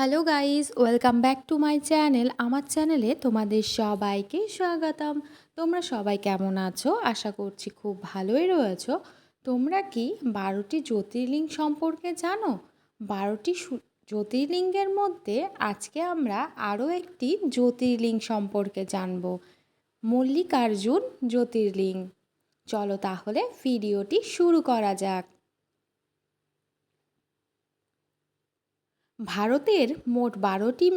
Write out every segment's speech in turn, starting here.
Hello guys welcome back to my channel আমার চ্যানেলে তোমাদের সবাইকে স্বাগতম। তোমরা সবাই কেমন আছো? আশা করছি খুব ভালোই রয়েছো। তোমরা কি বারোটি জ্যোতির্লিঙ্গ সম্পর্কে জানো? বারোটি জ্যোতির্লিঙ্গের মধ্যে আজকে আমরা আরও একটি জ্যোতির্লিঙ্গ সম্পর্কে জানব। মল্লিকার্জুন জ্যোতির্লিঙ্গ চলো তাহলে ভিডিওটি শুরু করা যাক। ভারতের মোট বারোটি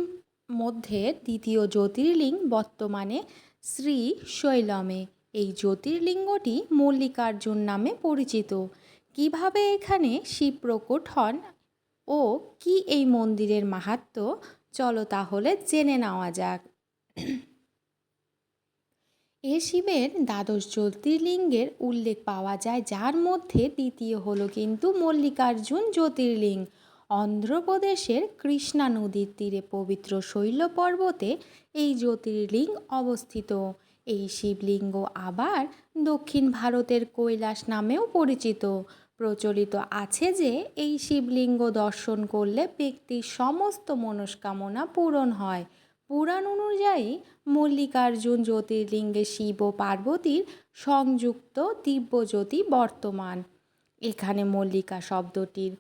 মধ্যে দ্বিতীয় জ্যোতির্লিঙ্গ বর্তমানে শ্রী শৈলমে। এই জ্যোতির্লিঙ্গটি মল্লিকার্জুন নামে পরিচিত। কীভাবে এখানে শিব প্রকট হন ও কি এই মন্দিরের মাহাত্ম্য চলো তাহলে জেনে নেওয়া যাক। এ শিবের দ্বাদশ জ্যোতির্লিঙ্গের উল্লেখ পাওয়া যায়, যার মধ্যে দ্বিতীয় হলো কিন্তু মল্লিকার্জুন জ্যোতির্লিঙ্গ। অন্ধ্রপ্রদেশের কৃষ্ণা নদীর তীরে পবিত্র শৈল পর্বতে এই জ্যোতির্লিঙ্গ অবস্থিত। এই শিবলিঙ্গ আবার দক্ষিণ ভারতের কৈলাস নামেও পরিচিত। প্রচলিত আছে যে এই শিবলিঙ্গ দর্শন করলে ব্যক্তির সমস্ত মনস্কামনা পূরণ হয়। পুরাণ অনুযায়ী মল্লিকার্জুন জ্যোতির্লিঙ্গে শিব ও পার্বতীর সংযুক্ত দিব্যজ্যোতি বর্তমান। এখানে মল্লিকা শব্দটির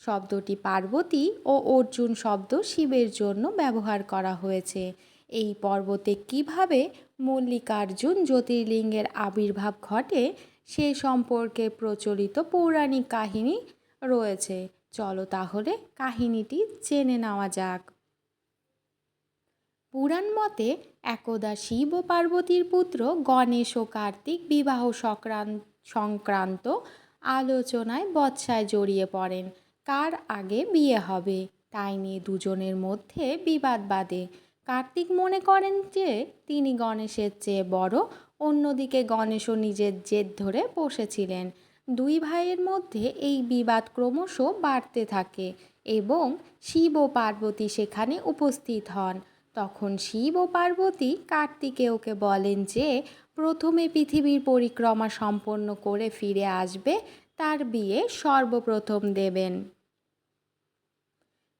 শব্দটি পার্বতী ও অর্জুন শব্দ শিবের জন্য ব্যবহার করা হয়েছে। এই পর্বতে কীভাবে মল্লিকার্জুন জ্যোতির্লিঙ্গের আবির্ভাব ঘটে সে সম্পর্কে প্রচলিত পৌরাণিক কাহিনী রয়েছে। চলো তাহলে কাহিনীটি জেনে নেওয়া যাক। পুরাণ মতে একদা শিব ও পার্বতীর পুত্র গণেশ ও কার্তিক বিবাহ সংক্রান্ত আলোচনায় বৎসায় জড়িয়ে পড়েন। কার আগে বিয়ে হবে। তাই নিয়ে দুজনের মধ্যে বিবাদ বাদে কার্তিক মনে করেন যে, তিনি গণেশের চেয়ে বড়, অন্যদিকে গণেশও নিজের জেদ ধরে বসেছিলেন। দুই ভাইয়ের মধ্যে এই বিবাদ ক্রমশ বাড়তে থাকে এবং শিব ও পার্বতী সেখানে উপস্থিত হন। তখন শিব ও পার্বতী কার্তিকেয়কে বলেন যে, প্রথমে পৃথিবীর পরিক্রমা সম্পন্ন করে ফিরে আসবে, তার বিয়ে সর্বপ্রথম দেবেন।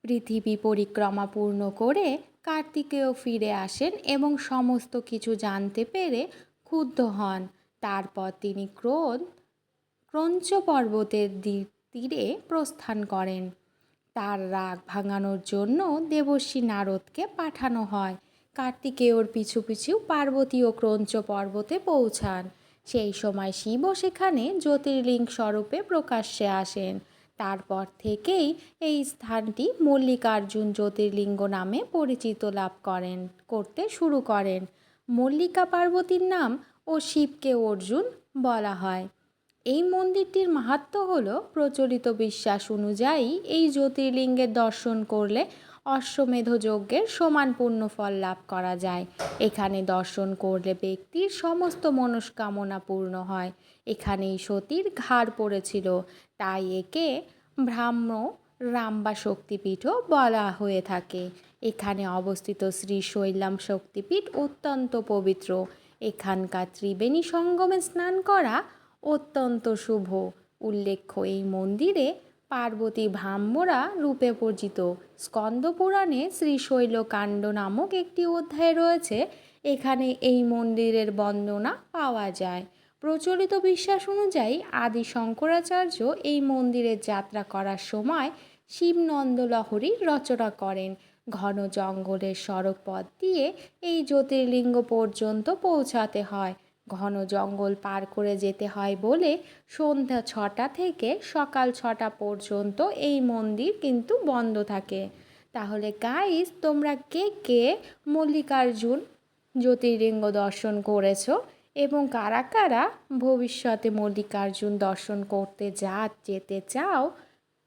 পৃথিবী পরিক্রমা পূর্ণ করে কার্তিকেয় ফিরে আসেন এবং সমস্ত কিছু জানতে পেরে ক্ষুব্ধ হন। তারপর তিনি ক্রোধ, ক্রঞ্চ পর্বতের তীরে প্রস্থান করেন। তার রাগ ভাঙানোর জন্য দেবশ্রী নারদকে পাঠানো হয়। কার্তিকেয়র পিছু পিছু পার্বতী ও ক্রঞ্চ পর্বতে পৌঁছান। সেই সময় শিবও সেখানে জ্যোতির্লিঙ্গ স্বরূপে প্রকাশ্যে আসেন। তারপর থেকেই এই স্থানটি মল্লিকার্জুন জ্যোতির্লিঙ্গ নামে পরিচিত লাভ করেন, করতে শুরু করেন। মল্লিকা পার্বতীর নাম ও শিবকে অর্জুন বলা হয়। এই মন্দিরটির মাহাত্ম হল প্রচলিত বিশ্বাস অনুযায়ী এই জ্যোতির্লিঙ্গের দর্শন করলে অশ্বমেধ যজ্ঞের সমান পুণ্য ফল লাভ করা যায়। এখানে দর্শন করলে ব্যক্তির সমস্ত মনস্কামনা পূর্ণ হয়। এখানেই সতীর ঘাড় পড়েছিল। তাই একে ব্রাহ্ম রাম্বা শক্তিপীঠও বলা হয়ে থাকে। এখানে অবস্থিত শ্রী শৈলাম শক্তিপীঠ অত্যন্ত পবিত্র। এখানকার ত্রিবেণী সঙ্গমে স্নান করা অত্যন্ত শুভ। উল্লেখ্য এই মন্দিরে পার্বতী ভ্রাম্যরা রূপে পরিচিত স্কন্দপুরাণে শ্রীশৈল কাণ্ড নামক একটি অধ্যায় রয়েছে। এখানে এই মন্দিরের বন্দনা পাওয়া যায়। প্রচলিত বিশ্বাস অনুযায়ী আদি শঙ্করাচার্য এই মন্দিরের যাত্রা করার সময় শিবনন্দ লহরীর রচনা করেন। ঘন জঙ্গলের সড়ক পথ দিয়ে এই জ্যোতির্লিঙ্গ পর্যন্ত পৌঁছাতে হয়। ঘন জঙ্গল পার করে যেতে হয় বলে সন্ধ্যা ছটা থেকে সকাল ছটা পর্যন্ত এই মন্দির কিন্তু বন্ধ থাকে। তাহলে গাইস তোমরা কে কে মল্লিকার্জুন জ্যোতির্লিঙ্গ দর্শন করেছ এবং কারা কারা ভবিষ্যতে মল্লিকার্জুন দর্শন করতে যা যেতে চাও,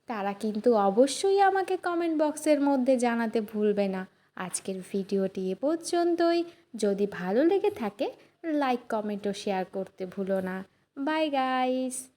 তারা কিন্তু অবশ্যই আমাকে কমেন্ট বক্সের মধ্যে জানাতে ভুলবে না। আজকের ভিডিওটি এ পর্যন্তই। যদি ভালো লেগে থাকে লাইক কমেন্ট ও শেয়ার করতে ভুলো না। Bye guys